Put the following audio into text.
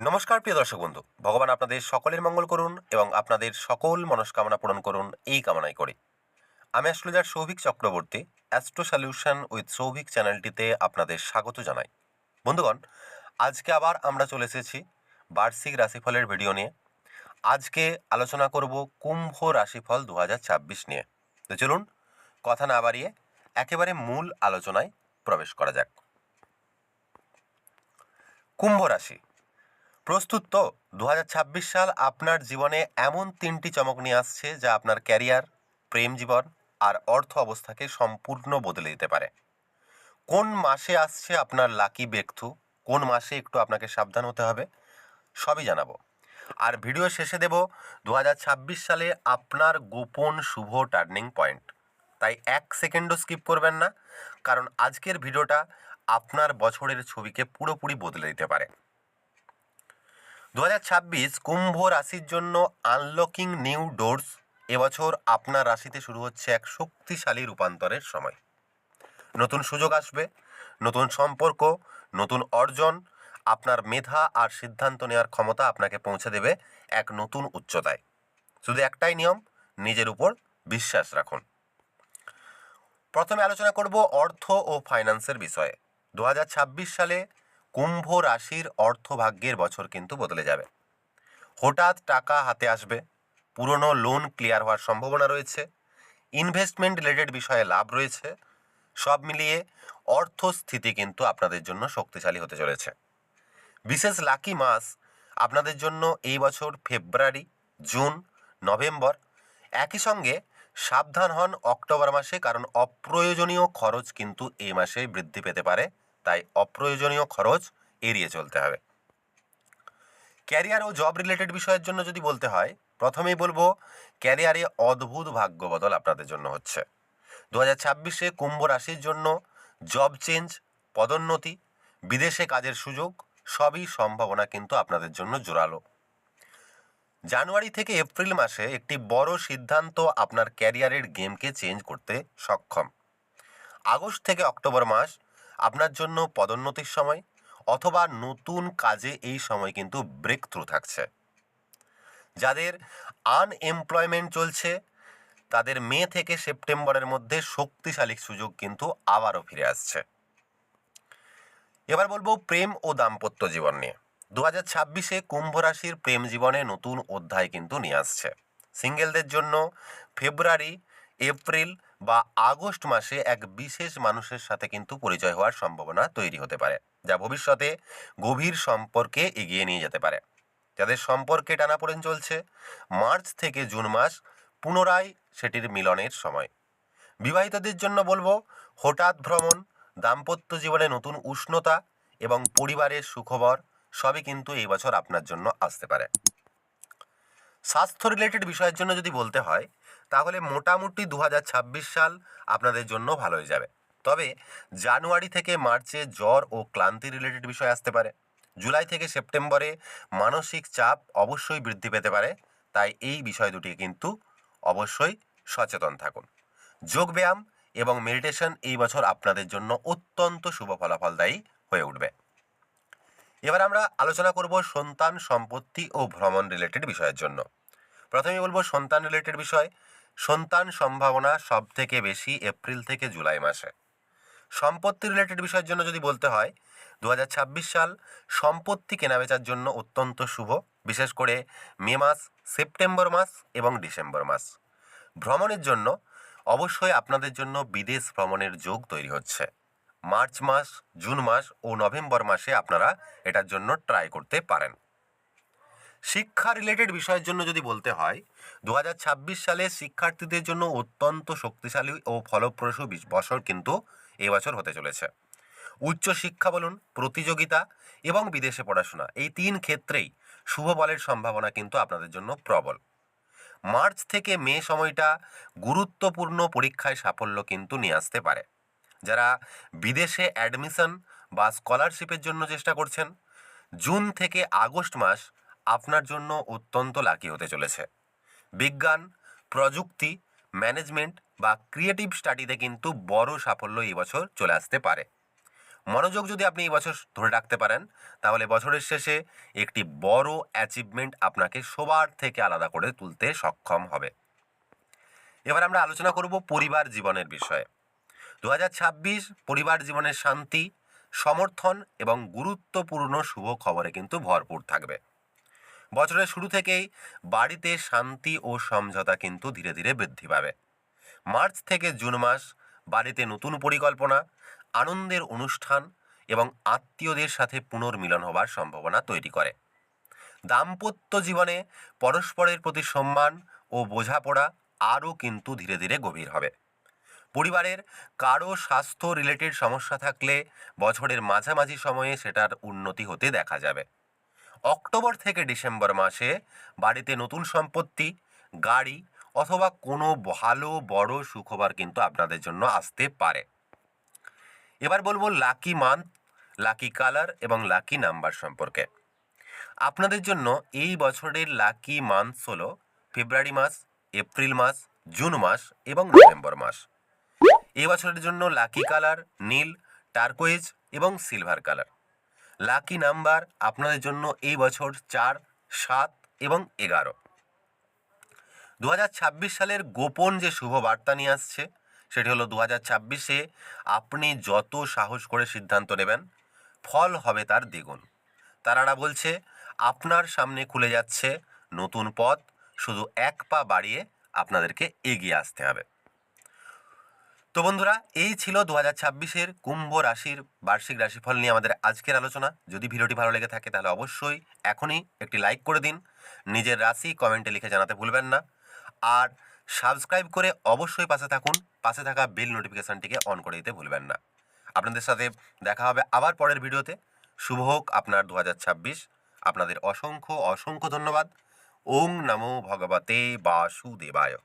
নমস্কার, প্রিয় দর্শক বন্ধু। ভগবান আপনাদের সকলের মঙ্গল করুন এবং আপনাদের সকল মনস্কামনা পূরণ করুন এই কামনাই করে। আমি astrologer Souvik Chakraborty, astro solution with Souvik চ্যানেলটিতে আপনাদের স্বাগত জানাই। বন্ধুগণ, আজকে আবার আমরা চলে এসেছি বার্ষিক রাশিফলের ভিডিও নিয়ে। আজকে আলোচনা করব কুম্ভ রাশিফল দু হাজার ছাব্বিশ নিয়ে। তো চলুন, কথা না বাড়িয়ে একেবারে মূল আলোচনায় প্রবেশ করা যাক। কুম্ভ রাশি প্রস্তুত তো দু হাজার ছাব্বিশ সাল আপনার জীবনে এমন তিনটি চমক নিয়ে আসছে যা আপনার ক্যারিয়ার, প্রেম জীবন আর অর্থ অবস্থাকে সম্পূর্ণ বদলে দিতে পারে। কোন মাসে আসছে আপনার লাকি ব্রেকথ্রু কোন মাসে একটু আপনাকে সাবধান হতে হবে? সবই জানাব। আর ভিডিও শেষে দেব দু সালে আপনার গোপন শুভ টার্নিং পয়েন্ট। তাই এক সেকেন্ডও স্কিপ করবেন না, কারণ আজকের ভিডিওটা আপনার বছরের ছবিকে পুরোপুরি বদলে দিতে পারে। দু হাজার ছাব্বিশ কুম্ভ রাশির জন্য আনলকিং নিউ ডোরস এবছর আপনার রাশিতে শুরু হচ্ছে এক শক্তিশালী রূপান্তরের সময়। নতুন সুযোগ আসবে, নতুন সম্পর্ক, নতুন অর্জন, আপনার মেধা আর সিদ্ধান্ত নেওয়ার ক্ষমতা আপনাকে পৌঁছে দেবে এক নতুন উচ্চতায়। শুধু একটাই নিয়ম, নিজের উপর বিশ্বাস রাখুন। প্রথমে আলোচনা করব অর্থ ও ফাইন্যান্সের বিষয়ে। দু হাজার ছাব্বিশ সালে কুম্ভ রাশির অর্থভাগ্যের বছর কিন্তু বদলে যাবে। হঠাৎ টাকা হাতে আসবে, পুরনো লোন ক্লিয়ার হওয়ার সম্ভাবনা রয়েছে ইনভেস্টমেন্ট রিলেটেড বিষয়ে লাভ রয়েছে, সব মিলিয়ে অর্থস্থিতি কিন্তু আপনাদের জন্য শক্তিশালী হতে চলেছে। বিশেষ লাকি মাস আপনাদের জন্য এই বছর ফেব্রুয়ারি, জুন, নভেম্বর। একই সঙ্গে সাবধান হন অক্টোবর মাসে কারণ অপ্রয়োজনীয় খরচ কিন্তু এই মাসে বৃদ্ধি পেতে পারে। তাই অপ্রয়োজনীয় খরচ এড়িয়ে চলতে হবে। ক্যারিয়ার ও জব রিলেটেড বিষয়ের জন্য যদি বলতে হয়, প্রথমেই বলব, ক্যারিয়ারে অদ্ভুত ভাগ্য বদল আপনাদের জন্য হচ্ছে। দু হাজার ছাব্বিশে কুম্ভ রাশির জন্য জব চেঞ্জ, পদোন্নতি, বিদেশে কাজের সুযোগ, সবই সম্ভাবনা কিন্তু আপনাদের জন্য জোরালো। জানুয়ারি থেকে এপ্রিল মাসে একটি বড় সিদ্ধান্ত আপনার ক্যারিয়ারের গেমকে চেঞ্জ করতে সক্ষম। আগস্ট থেকে অক্টোবর মাস আপনার জন্য পদোন্নতির সময় অথবা নতুন কাজে এই সময় কিন্তু ব্রেক থ্রু থাকছে। যাদের আনএমপ্লয়মেন্ট চলছে, তাদের মে থেকে সেপ্টেম্বরের মধ্যে শক্তিশালী সুযোগ কিন্তু আবারও ফিরে আসছে। এবার বলব প্রেম ও দাম্পত্য জীবন নিয়ে। দু হাজার ছাব্বিশে কুম্ভ রাশির প্রেম জীবনে নতুন অধ্যায় কিন্তু নিয়ে আসছে। সিঙ্গেলদের জন্য ফেব্রুয়ারি, এপ্রিল বা আগস্ট মাসে এক বিশেষ মানুষের সাথে কিন্তু পরিচয় হওয়ার সম্ভাবনা তৈরি হতে পারে, যা ভবিষ্যতে গভীর সম্পর্কে এগিয়ে নিয়ে যেতে পারে। যাদের সম্পর্কে টানাপোড়েন চলছে, মার্চ থেকে জুন মাস পুনরায় সেটির মিলনের সময়। বিবাহিতদের জন্য বলব, হঠাৎ ভ্রমণ, দাম্পত্য জীবনে নতুন উষ্ণতা এবং পরিবারের সুখবর, সবই কিন্তু এই বছর আপনার জন্য আসতে পারে। স্বাস্থ্য রিলেটেড বিষয়ের জন্য যদি বলতে হয়, তাহলে মোটামুটি দু হাজার ছাব্বিশ সাল আপনাদের জন্য ভালো হয়ে যাবে। তবে জানুয়ারি থেকে মার্চে জ্বর ও ক্লান্তি রিলেটেড বিষয় আসতে পারে। জুলাই থেকে সেপ্টেম্বরে মানসিক চাপ অবশ্যই বৃদ্ধি পেতে পারে। তাই এই বিষয় দুটি কিন্তু অবশ্যই সচেতন থাকুন। যোগব্যায়াম এবং মেডিটেশন এই বছর আপনাদের জন্য অত্যন্ত শুভ ফলাফলদায়ী হয়ে উঠবে। এবার আমরা আলোচনা করব সন্তান সম্পত্তি ও ভ্রমণ রিলেটেড বিষয়ের জন্য। প্রথমে বলব সন্তান রিলেটেড বিষয়। সন্তান সম্ভাবনা সব থেকে বেশি এপ্রিল থেকে জুলাই মাসে। সম্পত্তি রিলেটেড বিষয়ের জন্য যদি বলতে হয় দু হাজার ছাব্বিশ সাল সম্পত্তি কেনাবেচার জন্য অত্যন্ত শুভ, বিশেষ করে মে মাস, সেপ্টেম্বর মাস এবং ডিসেম্বর মাস। ভ্রমণের জন্য অবশ্যই আপনাদের জন্য বিদেশ ভ্রমণের যোগ তৈরি হচ্ছে। মার্চ মাস, জুন মাস ও নভেম্বর মাসে আপনারা এটার জন্য ট্রাই করতে পারেন। শিক্ষা রিলেটেড বিষয়ের জন্য যদি বলতে হয় দু হাজার ছাব্বিশ সালে শিক্ষার্থীদের জন্য অত্যন্ত শক্তিশালী ও ফলপ্রসূ বছর কিন্তু এবছর হতে চলেছে। উচ্চ শিক্ষা বলুন, প্রতিযোগিতা এবং বিদেশে পড়াশোনা, এই তিন ক্ষেত্রেই শুভ বলের সম্ভাবনা কিন্তু আপনাদের জন্য প্রবল। মার্চ থেকে মে সময়টা গুরুত্বপূর্ণ পরীক্ষায় সাফল্য কিন্তু নিয়ে আসতে পারে। যারা বিদেশে অ্যাডমিশন বা স্কলারশিপের জন্য চেষ্টা করছেন, জুন থেকে আগস্ট মাস আপনার জন্য অত্যন্ত লাকি হতে চলেছে। বিজ্ঞান, প্রযুক্তি ম্যানেজমেন্ট বা ক্রিয়েটিভ স্টাডিতে কিন্তু বড় সাফল্য এই বছর চলে আসতে পারে। মনোযোগ যদি আপনি এই বছর ধরে রাখতে পারেন, তাহলে বছরের শেষে একটি বড় অ্যাচিভমেন্ট আপনাকে সবার থেকে আলাদা করে তুলতে সক্ষম হবে। এবার আমরা আলোচনা করব পরিবার জীবনের বিষয়ে। দু হাজার ছাব্বিশ পরিবার জীবনের শান্তি, সমর্থন এবং গুরুত্বপূর্ণ শুভ খবরে কিন্তু ভরপুর থাকবে। বছরের শুরু থেকেই বাড়িতে শান্তি ও সমঝোতা কিন্তু ধীরে ধীরে বৃদ্ধি পাবে। মার্চ থেকে জুন মাস বাড়িতে নতুন পরিকল্পনা, আনন্দের অনুষ্ঠান এবং আত্মীয়দের সাথে পুনর্মিলন হবার সম্ভাবনা তৈরি করে। দাম্পত্য জীবনে পরস্পরের প্রতি সম্মান ও বোঝাপড়া আরও কিন্তু ধীরে ধীরে গভীর হবে। পরিবারের কারও স্বাস্থ্য রিলেটেড সমস্যা থাকলে বছরের মাঝামাঝি সময়ে সেটার উন্নতি হতে দেখা যাবে। অক্টোবর থেকে ডিসেম্বর মাসে বাড়িতে নতুন সম্পত্তি, গাড়ি অথবা কোনো ভালো, বড় সুখবর কিন্তু আপনাদের জন্য আসতে পারে। এবার বলব লাকি মান্থ লাকি কালার এবং লাকি নাম্বার সম্পর্কে। আপনাদের জন্য এই বছরের লাকি মান্থ হলো ফেব্রুয়ারি মাস এপ্রিল মাস জুন মাস এবং নভেম্বর মাস। এই বছরের জন্য লাকি কালার, নীল টার্কোয়েজ এবং সিলভার কালার। লাকি নাম্বার আপনাদের জন্য এই বছর চার, সাত এবং এগারো। দু সালের গোপন যে শুভ বার্তা নিয়ে আসছে, সেটি হলো দু হাজার ছাব্বিশে আপনি যত সাহস করে সিদ্ধান্ত নেবেন, ফল হবে তার দ্বিগুণ। তারারা বলছে, আপনার সামনে খুলে যাচ্ছে নতুন পথ, শুধু এক পা বাড়িয়ে আপনাদেরকে এগিয়ে আসতে হবে। তো বন্ধুরা, এই ছিল দু হাজার ছাব্বিশের কুম্ভ রাশির বার্ষিক রাশিফল নিয়ে আমাদের আজকের আলোচনা। যদি ভিডিওটি ভালো লেগে থাকে, তাহলে অবশ্যই এখনই একটি লাইক করে দিন। নিজের রাশি কমেন্টে লিখে জানাতে ভুলবেন না। আর সাবস্ক্রাইব করে অবশ্যই পাশে থাকুন। পাশে থাকা বেল নোটিফিকেশনটিকে অন করে দিতে ভুলবেন না। আপনাদের সাথে দেখা হবে আবার পরের ভিডিওতে। শুভ হোক আপনার দু হাজার ছাব্বিশ। আপনাদের অসংখ্য অসংখ্য ধন্যবাদ। ওং নমো ভগবতে বাসুদেবায়।